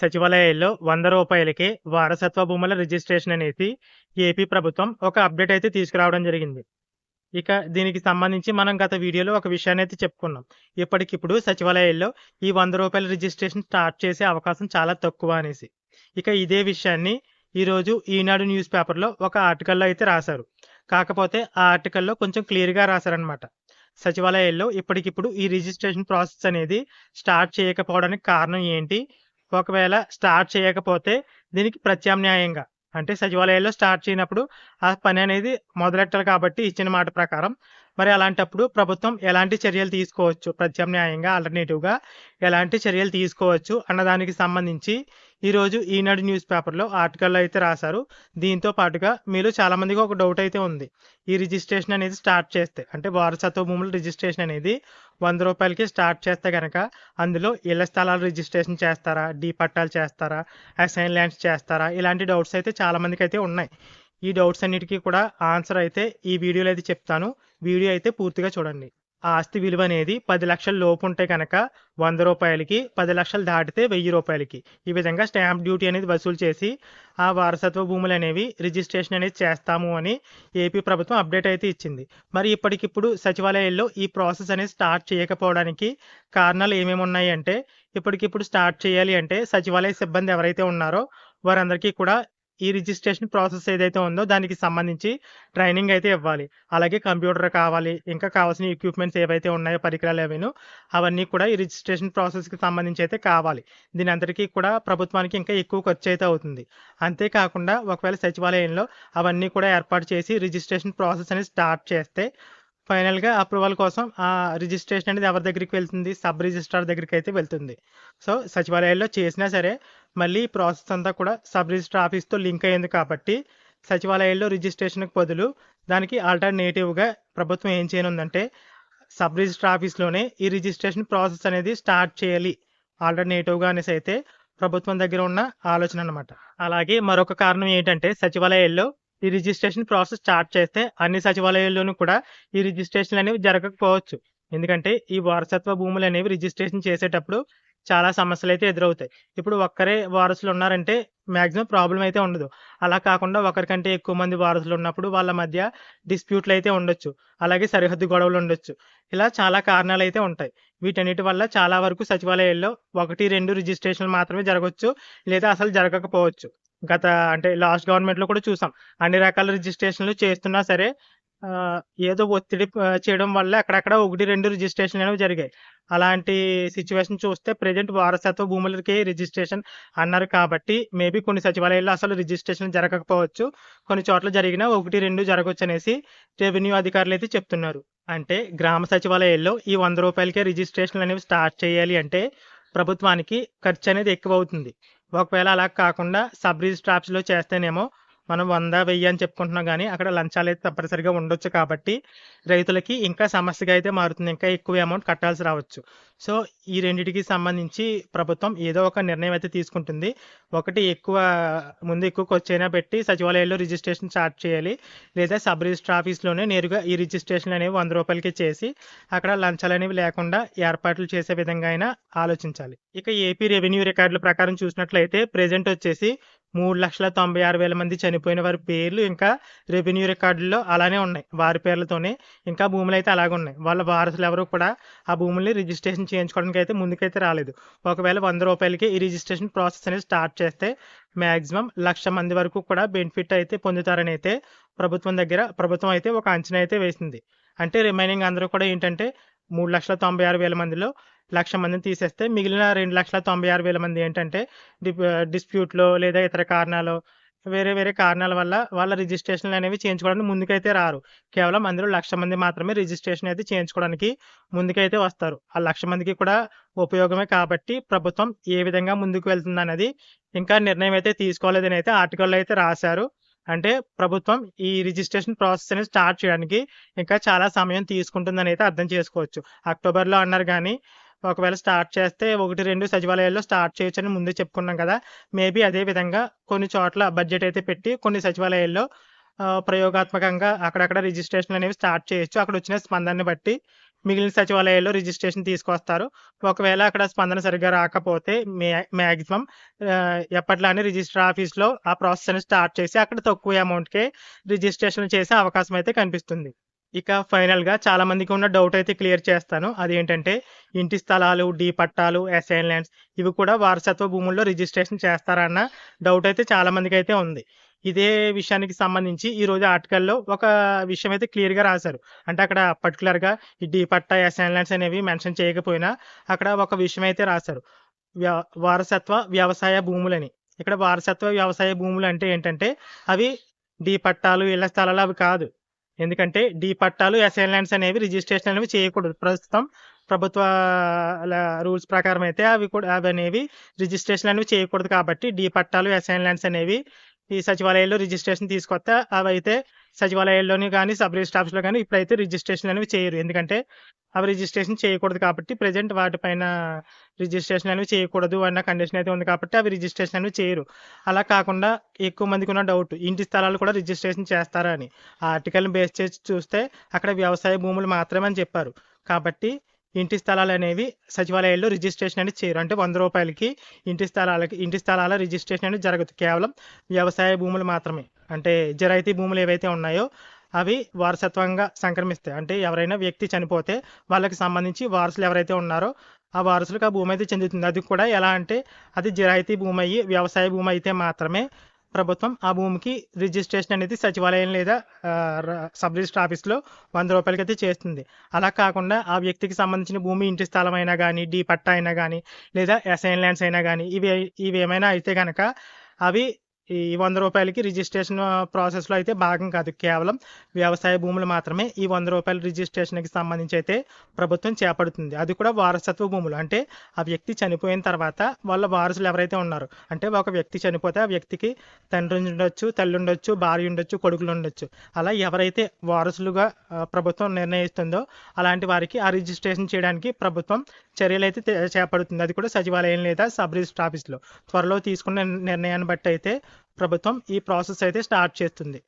సచివాలయాల్లో వంద రూపాయలకే వారసత్వ భూముల రిజిస్ట్రేషన్ అనేది ఏపీ ప్రభుత్వం ఒక అప్డేట్ అయితే తీసుకురావడం జరిగింది. ఇక దీనికి సంబంధించి మనం గత వీడియోలో ఒక విషయాన్ని అయితే చెప్పుకున్నాం. ఇప్పటికిప్పుడు సచివాలయాల్లో ఈ వంద రూపాయల రిజిస్ట్రేషన్ స్టార్ట్ చేసే అవకాశం చాలా తక్కువ అనేసి. ఇక ఇదే విషయాన్ని ఈరోజు ఈనాడు న్యూస్ పేపర్‌లో ఒక ఆర్టికల్‌లో అయితే రాశారు. కాకపోతే ఆ ఆర్టికల్‌లో కొంచెం క్లియర్‌గా రాశారనమాట. సచివాలయాల్లో ఇప్పటికిప్పుడు ఈ రిజిస్ట్రేషన్ ప్రాసెస్ అనేది స్టార్ట్ చేయకపోవడానికి కారణం ఏంటి? ఒకవేళ స్టార్ట్ చేయకపోతే దీనికి ప్రత్యామ్నాయంగా అంటే సచివాలయాల్లో స్టార్ట్ చేయనప్పుడు ఆ పని అనేది మొదలెట్టాలి కాబట్టి ఇచ్చిన మాట ప్రకారం మరి అలాంటప్పుడు ప్రభుత్వం ఎలాంటి చర్యలు తీసుకోవచ్చు? ప్రత్యామ్నాయంగా ఆల్టర్‌నేటివ్‌గా ఎలాంటి చర్యలు తీసుకోవచ్చు? అన్నదానికి సంబంధించి ఈరోజు ఈనాడు న్యూస్ పేపర్‌లో ఆర్టికల్ అయితే రాశారు. దీంతో పాటుగా మీరు చాలామందికి ఒక డౌట్ అయితే ఉంది. ఈ రిజిస్ట్రేషన్ అనేది స్టార్ట్ చేస్తే అంటే వారసత్వ భూముల రిజిస్ట్రేషన్ అనేది వంద రూపాయలకి స్టార్ట్ చేస్తే కనుక అందులో ఇళ్ళ స్థలాలు రిజిస్ట్రేషన్ చేస్తారా? డీ పట్టాలు చేస్తారా? అసైన్ ల్యాండ్స్ చేస్తారా? ఇలాంటి డౌట్స్ అయితే చాలామందికి అయితే ఉన్నాయి. ఈ డౌట్స్ అన్నిటికీ కూడా ఆన్సర్ అయితే ఈ వీడియోలో అయితే చెప్తాను. వీడియో అయితే పూర్తిగా చూడండి. ఆస్తి విలువ అనేది పది లక్షల లోపు ఉంటే కనుక వంద రూపాయలకి పది లక్షలు దాటితే వెయ్యి రూపాయలకి ఈ విధంగా స్టాంప్ డ్యూటీ అనేది వసూలు చేసి ఆ వారసత్వ భూములు అనేవి రిజిస్ట్రేషన్ అనేది చేస్తాము అని ఏపీ ప్రభుత్వం అప్డేట్ అయితే ఇచ్చింది. మరి ఇప్పటికిప్పుడు సచివాలయాల్లో ఈ ప్రాసెస్ అనేది స్టార్ట్ చేయకపోవడానికి కారణాలు ఏమేమి ఉన్నాయి అంటే ఇప్పటికిప్పుడు స్టార్ట్ చేయాలి అంటే సచివాలయ సిబ్బంది ఎవరైతే ఉన్నారో వారందరికీ కూడా ఈ రిజిస్ట్రేషన్ ప్రాసెస్ ఏదైతే ఉందో దానికి సంబంధించి ట్రైనింగ్ అయితే ఇవ్వాలి. అలాగే కంప్యూటర్ కావాలి. ఇంకా కావాల్సిన ఎక్విప్‌మెంట్స్ ఏవైతే ఉన్నాయో పరికరాలు ఏవైనా అవన్నీ కూడా ఈ రిజిస్ట్రేషన్ ప్రాసెస్‌కి సంబంధించి అయితే కావాలి. దీని అందరికీ కూడా ప్రభుత్వానికి ఇంకా ఎక్కువ ఖర్చు అయితే అవుతుంది. అంతేకాకుండా ఒకవేళ సచివాలయంలో అవన్నీ కూడా ఏర్పాటు చేసి రిజిస్ట్రేషన్ ప్రాసెస్ అనేది స్టార్ట్ చేస్తే ఫైనల్‌గా అప్రూవల్ కోసం ఆ రిజిస్ట్రేషన్ అనేది ఎవరి దగ్గరికి వెళ్తుంది? సబ్ రిజిస్ట్రార్ దగ్గరికి అయితే వెళ్తుంది. సో సచివాలయాల్లో చేసినా సరే మళ్ళీ ప్రాసెస్ అంతా కూడా సబ్ రిజిస్ట్రార్ ఆఫీస్‌తో లింక్ అయ్యింది కాబట్టి సచివాలయాల్లో రిజిస్ట్రేషన్‌కి బదులు దానికి ఆల్టర్‌నేటివ్‌గా ప్రభుత్వం ఏం చేయనుందంటే సబ్ రిజిస్ట్రార్ ఆఫీస్‌లోనే ఈ రిజిస్ట్రేషన్ ప్రాసెస్ అనేది స్టార్ట్ చేయాలి. ఆల్టర్‌నేటివ్‌గా అనేసి అయితే ప్రభుత్వం దగ్గర ఉన్న ఆలోచన అనమాట అలాగే మరొక కారణం ఏంటంటే సచివాలయాల్లో ఈ రిజిస్ట్రేషన్ ప్రాసెస్ స్టార్ట్ చేస్తే అన్ని సచివాలయాల్లోనూ కూడా ఈ రిజిస్ట్రేషన్‌లు అనేవి జరగకపోవచ్చు. ఎందుకంటే ఈ వారసత్వ భూములు అనేవి రిజిస్ట్రేషన్ చేసేటప్పుడు చాలా సమస్యలు అయితే ఎదురవుతాయి. ఇప్పుడు ఒక్కరే వారసులు ఉన్నారంటే మ్యాక్సిమం ప్రాబ్లం అయితే ఉండదు. అలా కాకుండా ఒకరికంటే ఎక్కువ మంది వారసులు ఉన్నప్పుడు వాళ్ళ మధ్య డిస్ప్యూట్‌లు అయితే ఉండొచ్చు. అలాగే సరిహద్దు గొడవలు ఉండొచ్చు. ఇలా చాలా కారణాలు అయితే ఉంటాయి. వీటన్నిటి వల్ల చాలా వరకు సచివాలయాల్లో 1, 2 రిజిస్ట్రేషన్‌లు మాత్రమే జరగవచ్చు లేదా అసలు జరగకపోవచ్చు. గత అంటే లాస్ట్ గవర్నమెంట్‌లో కూడా చూసాం. అన్ని రకాల రిజిస్ట్రేషన్‌లు చేస్తున్నా సరే ఏదో ఒత్తిడి చేయడం వల్ల అక్కడక్కడ 1, 2 రిజిస్ట్రేషన్‌లు అనేవి జరిగాయి. అలాంటి సిచ్యువేషన్ చూస్తే ప్రెజెంట్ వారసత్వ భూములకి రిజిస్ట్రేషన్ అన్నారు కాబట్టి మేబీ కొన్ని సచివాలయాల్లో అసలు రిజిస్ట్రేషన్ జరగకపోవచ్చు. కొన్ని చోట్ల జరిగినా ఒకటి రెండు జరగవచ్చు అనేసి రెవెన్యూ అధికారులు అయితే చెప్తున్నారు. అంటే గ్రామ సచివాలయాల్లో ఈ వంద రూపాయలకే రిజిస్ట్రేషన్‌లు అనేవి స్టార్ట్ చేయాలి అంటే ప్రభుత్వానికి ఖర్చు అనేది ఎక్కువ అవుతుంది ఒకవేళ అలా కాకుండా సబ్ రిజిస్ట్రార్ ఆఫీస్‌లో చేస్తేనేమో మనం వంద వెయ్యి అని చెప్పుకుంటున్నాం కానీ అక్కడ లంచాలు అయితే తప్పనిసరిగా ఉండొచ్చు కాబట్టి రైతులకి ఇంకా సమస్యగా అయితే మారుతుంది. ఇంకా ఎక్కువ అమౌంట్ కట్టాల్సి రావచ్చు. సో ఈ రెండింటికి సంబంధించి ప్రభుత్వం ఏదో ఒక నిర్ణయం అయితే తీసుకుంటుంది. ఒకటి ఎక్కువ ముందు ఎక్కువ ఖర్చయినా పెట్టి సచివాలయాల్లో రిజిస్ట్రేషన్ స్టార్ట్ చేయాలి. లేదా సబ్ రిజిస్టర్ ఆఫీస్‌లోనే నేరుగా ఈ రిజిస్ట్రేషన్ అనేవి వంద రూపాయలకి చేసి అక్కడ లంచాలనేవి లేకుండా ఏర్పాట్లు చేసే విధంగా అయినా ఆలోచించాలి. ఇక ఏపీ రెవెన్యూ రికార్డుల ప్రకారం చూసినట్లయితే ప్రెజెంట్ వచ్చేసి 3,96,000 మంది చనిపోయిన వారి పేర్లు ఇంకా రెవెన్యూ రికార్డుల్లో అలానే ఉన్నాయి. వారి పేర్లతోనే ఇంకా భూములైతే అలాగే ఉన్నాయి. వాళ్ళ వారసులు ఎవరు కూడా ఆ భూముల్ని రిజిస్ట్రేషన్ చేయించుకోవడానికి అయితే ముందుకైతే రాలేదు. ఒకవేళ వంద రూపాయలకి ఈ రిజిస్ట్రేషన్ ప్రాసెస్ అనేది స్టార్ట్ చేస్తే మ్యాక్సిమం లక్ష మంది వరకు కూడా బెనిఫిట్ అయితే పొందుతారని అయితే ప్రభుత్వం దగ్గర ప్రభుత్వం అయితే ఒక అంచనా అయితే వేసింది. అంటే రిమైనింగ్ అందరూ కూడా ఏంటంటే 3,96,000 మందిలో లక్ష మందిని తీసేస్తే మిగిలిన 2,96,000 మంది ఏంటంటే డి డిస్ప్యూట్‌లో లేదా ఇతర కారణాలు వేరే వేరే కారణాల వల్ల వాళ్ళ రిజిస్ట్రేషన్‌లు అనేవి చేయించుకోవడానికి ముందుకైతే రారు. కేవలం అందులో లక్ష మంది మాత్రమే రిజిస్ట్రేషన్ అయితే చేయించుకోవడానికి ముందుకైతే వస్తారు. ఆ లక్ష మందికి కూడా ఉపయోగమే కాబట్టి ప్రభుత్వం ఏ విధంగా ముందుకు వెళ్తుందన్నది ఇంకా నిర్ణయం అయితే తీసుకోలేదని అయితే ఆర్టికల్‌లో అయితే రాశారు. అంటే ప్రభుత్వం ఈ రిజిస్ట్రేషన్ ప్రాసెస్ అనేది స్టార్ట్ చేయడానికి ఇంకా చాలా సమయం తీసుకుంటుందని అయితే అర్థం చేసుకోవచ్చు. అక్టోబర్‌లో అన్నారు కానీ ఒకవేళ స్టార్ట్ చేస్తే 1, 2 సచివాలయాల్లో స్టార్ట్ చేయొచ్చని ముందే చెప్పుకున్నాం కదా! మేబీ అదే విధంగా కొన్ని చోట్ల బడ్జెట్ అయితే పెట్టి కొన్ని సచివాలయాల్లో ప్రయోగాత్మకంగా అక్కడక్కడ రిజిస్ట్రేషన్ అనేవి స్టార్ట్ చేయొచ్చు. అక్కడ వచ్చిన స్పందనని బట్టి మిగిలిన సచివాలయాల్లో రిజిస్ట్రేషన్ తీసుకొస్తారు. ఒకవేళ అక్కడ స్పందన సరిగ్గా రాకపోతే మే మ్యాక్సిమం ఎప్పట్లానే రిజిస్టర్ ఆఫీస్లో ఆ ప్రాసెస్ అని స్టార్ట్ చేసి అక్కడ తక్కువ అమౌంట్కే రిజిస్ట్రేషన్ చేసే అవకాశం అయితే కనిపిస్తుంది. ఇక ఫైనల్గా చాలామందికి ఉన్న డౌట్ అయితే క్లియర్ చేస్తాను. అదేంటంటే ఇంటి స్థలాలు డీ పట్టాలు అసైన్ ల్యాండ్స్ ఇవి కూడా వారసత్వ భూముల్లో రిజిస్ట్రేషన్ చేస్తారన్న డౌట్ అయితే చాలా మందికి అయితే ఉంది. ఇదే విషయానికి సంబంధించి ఈ రోజు ఆర్టికల్లో ఒక విషయం అయితే క్లియర్గా రాశారు. అంటే అక్కడ పర్టికులర్గా ఈ డీ పట్టా అసైన్ ల్యాండ్స్ అనేవి మెన్షన్ చేయకపోయినా అక్కడ ఒక విషయం అయితే రాశారు. వ్య- వారసత్వ వ్యవసాయ భూములని. ఇక్కడ వారసత్వ వ్యవసాయ భూములు అంటే ఏంటంటే అవి డీ పట్టాలు ఇళ్ళ స్థలాలు అవి కాదు. ఎందుకంటే డీ పట్టాలు అసైన్ ల్యాండ్స్ అనేవి రిజిస్ట్రేషన్ అనేవి చేయకూడదు. ప్రస్తుతం ప్రభుత్వ రూల్స్ ప్రకారం అయితే అవి కూడా అవి అనేవి రిజిస్ట్రేషన్ అనేవి చేయకూడదు కాబట్టి డీ పట్టాలు అసైన్ ల్యాండ్స్ అనేవి ఈ సచివాలయాల్లో రిజిస్ట్రేషన్ తీసుకొస్తే అవి అయితే సచివాలయాల్లోని కానీ సబ్ స్టాఫ్స్లో కానీ ఇప్పుడైతే రిజిస్ట్రేషన్ అనేవి చేయరు. ఎందుకంటే అవి రిజిస్ట్రేషన్ చేయకూడదు కాబట్టి ప్రజెంట్ వాటిపైన రిజిస్ట్రేషన్ అనేవి చేయకూడదు అన్న కండిషన్ అయితే ఉంది కాబట్టి అవి రిజిస్ట్రేషన్ అనేవి చేయరు. అలా కాకుండా ఎక్కువ మందికి ఉన్న డౌట్ ఇంటి స్థలాలు కూడా రిజిస్ట్రేషన్ చేస్తారా అని. ఆ ఆర్టికల్ని బేస్ చేసి చూస్తే అక్కడ వ్యవసాయ భూములు మాత్రమే అని చెప్పారు. కాబట్టి ఇంటి స్థలాలు అనేవి సచివాలయాల్లో రిజిస్ట్రేషన్ అనేది చేయరు. అంటే వంద రూపాయలకి ఇంటి స్థలాలకి ఇంటి స్థలాల రిజిస్ట్రేషన్ అనేది జరగదు. కేవలం వ్యవసాయ భూములు మాత్రమే. అంటే జరాయితీ భూములు ఏవైతే ఉన్నాయో అవి వారసత్వంగా సంక్రమిస్తాయి. అంటే ఎవరైనా వ్యక్తి చనిపోతే వాళ్ళకి సంబంధించి వారసులు ఎవరైతే ఉన్నారో ఆ వారసులకు ఆ భూమి అయితే చెందుతుంది. అది కూడా ఎలా అంటే అది జిరాయితీ భూమి అయ్యి వ్యవసాయ భూమి అయితే మాత్రమే ప్రభుత్వం ఆ భూమికి రిజిస్ట్రేషన్ అనేది సచివాలయం లేదా సబ్ రిజిస్టర్ ఆఫీస్లో వంద రూపాయలకి అయితే చేస్తుంది. అలా కాకుండా ఆ వ్యక్తికి సంబంధించిన భూమి ఇంటి స్థలం అయినా కానీ డీ పట్టా అయినా కానీ లేదా అసైన్ ల్యాండ్స్ అయినా కానీ ఇవి ఇవి ఏమైనా అయితే కనుక అవి ఈ వంద రూపాయలకి రిజిస్ట్రేషన్ ప్రాసెస్లో అయితే భాగం కాదు. కేవలం వ్యవసాయ భూములు మాత్రమే ఈ వంద రూపాయల రిజిస్ట్రేషన్కి సంబంధించి అయితే ప్రభుత్వం చేపడుతుంది. అది కూడా వారసత్వ భూములు. అంటే ఆ వ్యక్తి చనిపోయిన తర్వాత వాళ్ళ వారసులు ఎవరైతే ఉన్నారు అంటే ఒక వ్యక్తి చనిపోతే ఆ వ్యక్తికి తండ్రి ఉండొచ్చు తల్లి ఉండొచ్చు భార్య ఉండొచ్చు కొడుకులు ఉండొచ్చు. అలా ఎవరైతే వారసులుగా ప్రభుత్వం నిర్ణయిస్తుందో అలాంటి వారికి ఆ రిజిస్ట్రేషన్ చేయడానికి ప్రభుత్వం చర్యలు అయితే చేపడుతుంది. అది కూడా సచివాలయం లేదా సబ్ రిజిస్టర్ ఆఫీస్లో. త్వరలో తీసుకున్న నిర్ణయాన్ని బట్టి అయితే ప్రభుత్వం ఈ ప్రాసెస్ అయితే స్టార్ట్ చేస్తుంది.